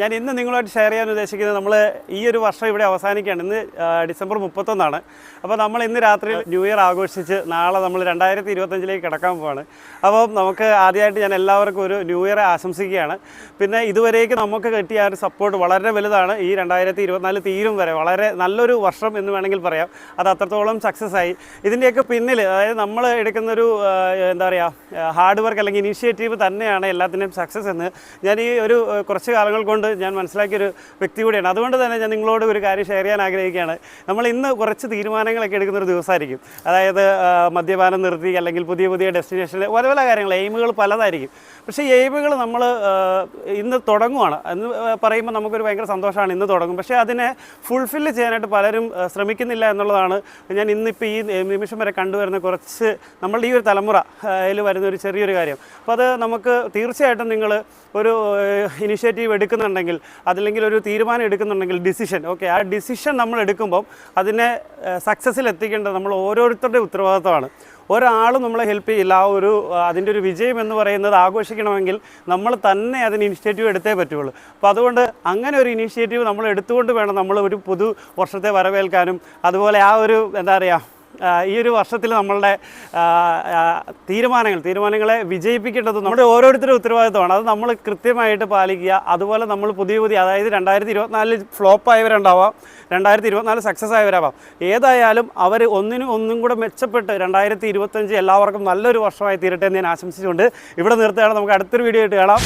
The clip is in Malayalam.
ഞാൻ ഇന്ന് നിങ്ങളുമായിട്ട് ഷെയർ ചെയ്യാൻ ഉദ്ദേശിക്കുന്നത് നമ്മൾ ഈ ഒരു വർഷം ഇവിടെ അവസാനിക്കുകയാണ്. ഇന്ന് ഡിസംബർ മുപ്പത്തൊന്നാണ്. അപ്പോൾ നമ്മൾ ഇന്ന് രാത്രി ന്യൂ ഇയർ ആഘോഷിച്ച് നാളെ നമ്മൾ രണ്ടായിരത്തി ഇരുപത്തഞ്ചിലേക്ക് കിടക്കാൻ പോവാണ്. അപ്പോൾ നമുക്ക് ആദ്യമായിട്ട് ഞാൻ എല്ലാവർക്കും ഒരു ന്യൂ ഇയർ ആശംസിക്കുകയാണ്. പിന്നെ ഇതുവരേക്ക് നമുക്ക് കിട്ടിയ ആ ഒരു സപ്പോർട്ട് വളരെ വലുതാണ്. ഈ രണ്ടായിരത്തി ഇരുപത്തിനാല് തീരും വരെ വളരെ നല്ലൊരു വർഷം എന്ന് വേണമെങ്കിൽ പറയാം. അത് അത്രത്തോളം സക്സസ് ആയി. ഇതിന്റെയൊക്കെ പിന്നിൽ അതായത് നമ്മൾ എടുക്കുന്നൊരു എന്താ പറയുക ഹാർഡ് വർക്ക് അല്ലെങ്കിൽ ഇനീഷ്യേറ്റീവ് തന്നെയാണ് എല്ലാത്തിന്റെയും സക്സസ് എന്ന് ഞാൻ ഈ ഒരു കുറച്ച് കാലങ്ങൾ കൊണ്ട് ഞാൻ മനസ്സിലാക്കിയൊരു വ്യക്തി കൂടിയാണ്. അതുകൊണ്ട് തന്നെ ഞാൻ നിങ്ങളോട് ഒരു കാര്യം ഷെയർ ചെയ്യാൻ ആഗ്രഹിക്കുകയാണ്. നമ്മൾ ഇന്ന് കുറച്ച് തീരുമാനങ്ങളൊക്കെ എടുക്കുന്ന ഒരു ദിവസമായിരിക്കും. അതായത് മദ്യപാനം നിർത്തി അല്ലെങ്കിൽ പുതിയ പുതിയ ഡെസ്റ്റിനേഷനിൽ പല പല കാര്യങ്ങൾ എയിമുകൾ പലതായിരിക്കും. പക്ഷേ എയിമുകൾ നമ്മൾ ഇന്ന് തുടങ്ങുവാണ്. എന്ന് പറയുമ്പോൾ നമുക്കൊരു ഭയങ്കര സന്തോഷമാണ് ഇന്ന് തുടങ്ങും. പക്ഷേ അതിനെ ഫുൾഫില്ല് ചെയ്യാനായിട്ട് പലരും ശ്രമിക്കുന്നില്ല എന്നുള്ളതാണ് ഞാൻ ഇന്നിപ്പോൾ ഈ നിമിഷം വരെ കണ്ടുവരുന്ന കുറച്ച് നമ്മളുടെ ഈ ഒരു തലമുറ അതിൽ വരുന്ന ഒരു ചെറിയൊരു കാര്യം. അപ്പോൾ അത് നമുക്ക് തീർച്ചയായിട്ടും നിങ്ങൾ ഒരു ഇനിഷ്യേറ്റീവ് എടുക്കുന്നുണ്ടെങ്കിൽ അതില്ലെങ്കിൽ ഒരു തീരുമാനം എടുക്കുന്നുണ്ടെങ്കിൽ ഡിസിഷൻ ഓക്കെ ആ ഡിസിഷൻ നമ്മൾ എടുക്കുമ്പം അതിനെ സക്സസ്സിൽ എത്തിക്കേണ്ടത് നമ്മൾ ഓരോരുത്തരുടെ ഉത്തരവാദിത്തമാണ് ഒരാളും നമ്മളെ ഹെൽപ്പ് ചെയ്യില്ല ആ ഒരു അതിന്റെ ഒരു വിജയം എന്ന് പറയുന്നത് ആഘോഷിക്കണമെങ്കിൽ നമ്മൾ തന്നെ അതിന് ഇനിഷ്യേറ്റീവ് എടുത്തേ പറ്റുള്ളൂ. അപ്പോൾ അതുകൊണ്ട് അങ്ങനെ ഒരു ഇനിഷ്യേറ്റീവ് നമ്മൾ എടുത്തുകൊണ്ട് വേണം നമ്മൾ ഒരു പുതു വർഷത്തെ വരവേൽക്കാനും. അതുപോലെ ആ ഒരു എന്താ പറയുക ഈ ഒരു വർഷത്തിൽ നമ്മളുടെ തീരുമാനങ്ങൾ തീരുമാനങ്ങളെ വിജയിപ്പിക്കേണ്ടത് നമ്മുടെ ഓരോരുത്തരുടെ ഉത്തരവാദിത്തമാണ്. അത് നമ്മൾ കൃത്യമായിട്ട് പാലിക്കുക. അതുപോലെ നമ്മൾ പുതിയ പുതിയ അതായത് രണ്ടായിരത്തി ഇരുപത്തിനാലിൽ ഫ്ലോപ്പ് ആയവരുണ്ടാവാം. രണ്ടായിരത്തി ഇരുപത്തിനാല് സക്സസ് ആയവരാവാം. ഏതായാലും അവർ ഒന്നിനും ഒന്നും കൂടെ മെച്ചപ്പെട്ട് രണ്ടായിരത്തി ഇരുപത്തഞ്ച് എല്ലാവർക്കും നല്ലൊരു വർഷമായി തീരട്ടെ എന്ന് ഞാൻ ആശംസിച്ചുകൊണ്ട് ഇവിടെ നിർത്തുകയാണ്. നമുക്ക് അടുത്തൊരു വീഡിയോ ആയിട്ട് കാണാം.